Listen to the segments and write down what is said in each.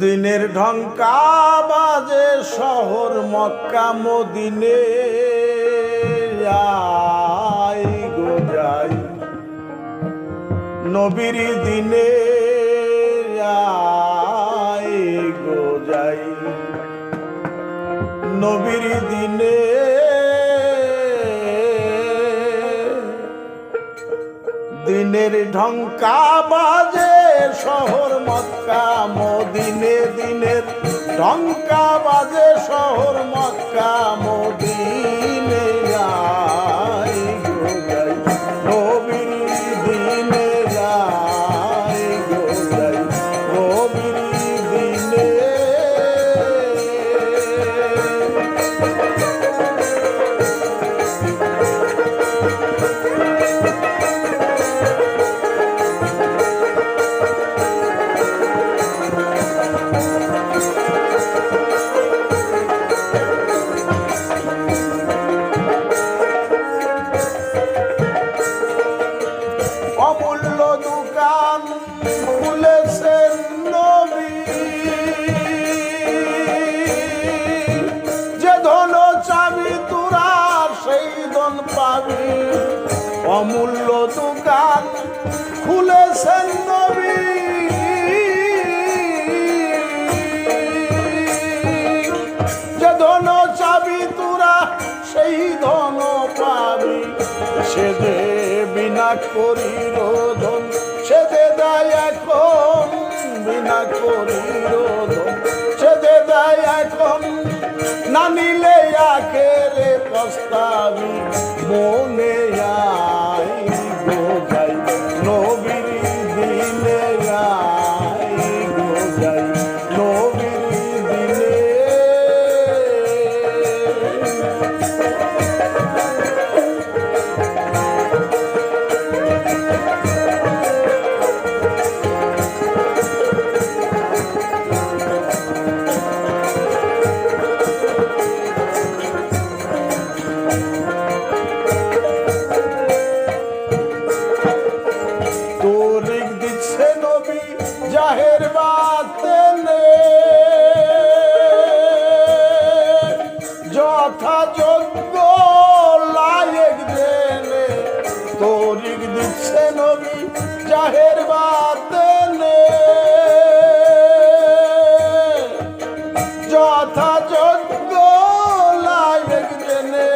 দিনের ঢঙ্কা বাজে শহর মক্কা মদিনে। যাই গো যাই। নবীর দিনে যাই গো যাই। নবীর দিনে দিনের ঢঙ্কা বাজে শহর মক্কা মদিনে দিনের ঢঙ্কা বাজে শহর মক্কা মদিনে অমূল্য দোকান খুলেছেন নবী। যে ধন চাবি তোরা, সেই ধন পাবি। অমূল্য দোকান খুলেছেন নবী। যে ধন চাবি তোরা, সেই ধন পাবি। সে বিনা করি রোধন সে যে দেয় এখন বিনা করি রোধন সে যে দেয় এখন না নিলে আখেরে প্রস্তাবি মনে আই গো নবীর দিনে আই জাহের বাতেনে যথাযোগ্য লায়েক জেনে তরিক দিচ্ছে নবী জাহের বাতেনে যথাযোগ্য লায়েক জেনে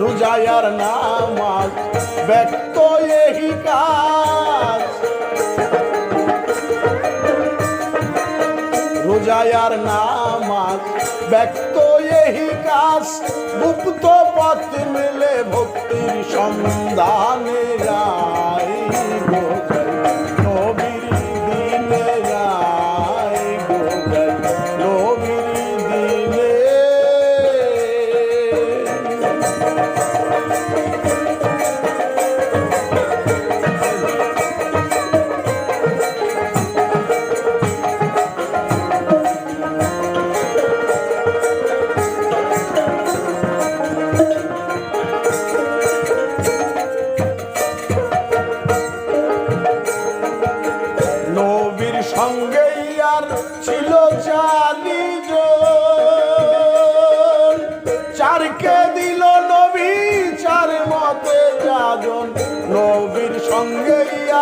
রুজায়ার নামাজ ব্যক্ত এহি কাজ। রোজায়ার নামাজ ব্যক্ত এহি কাজ। গুপ্ত পথ মিলে ভক্তির সন্ধানে যাই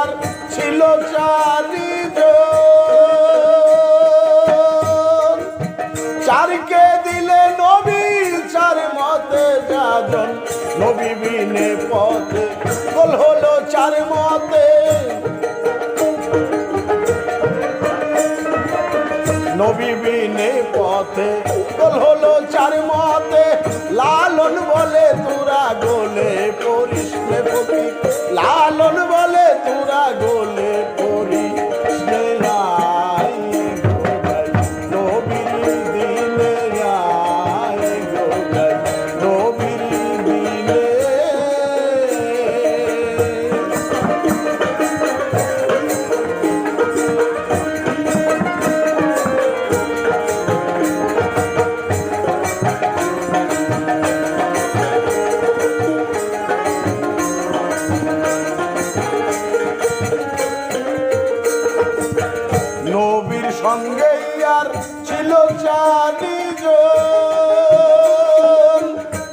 আর ছিল চালি চারকে দিলে নবী, চার মতে যাজন। নবী বিনে পথে, গোল হলো চার মতে। নবী বিনে পথে, গোল হলো চার মতে। লালন বলে তোরা গোলে পড়িস নে লালন সঙ্গে আর ছিল চারি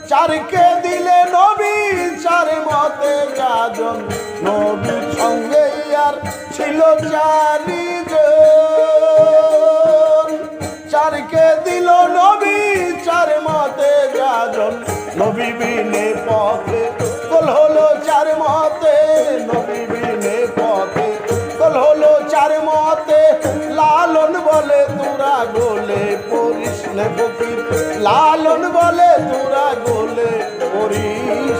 চারকে দিলে নবী চার মতে যাজন নবীর সঙ্গে আর ছিল চারি চারকে দিল নবী চার মতে যাজন নবী বিনে তোরা গোলে পড়িস নে ফকির লালন বলে তোরা গোলে পড়িস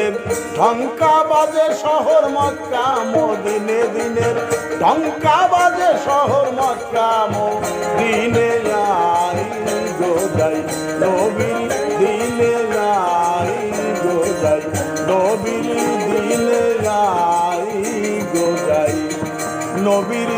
দিনের, ঢঙ্কা বাজে শহর মক্কা মদিনে দিনের, ঢঙ্কা বাজে শহর মক্কা দিনে যাই গো যাই নবীর দিনে যাই গো যাই নবীর দিনে যাই গো যাই, নবীর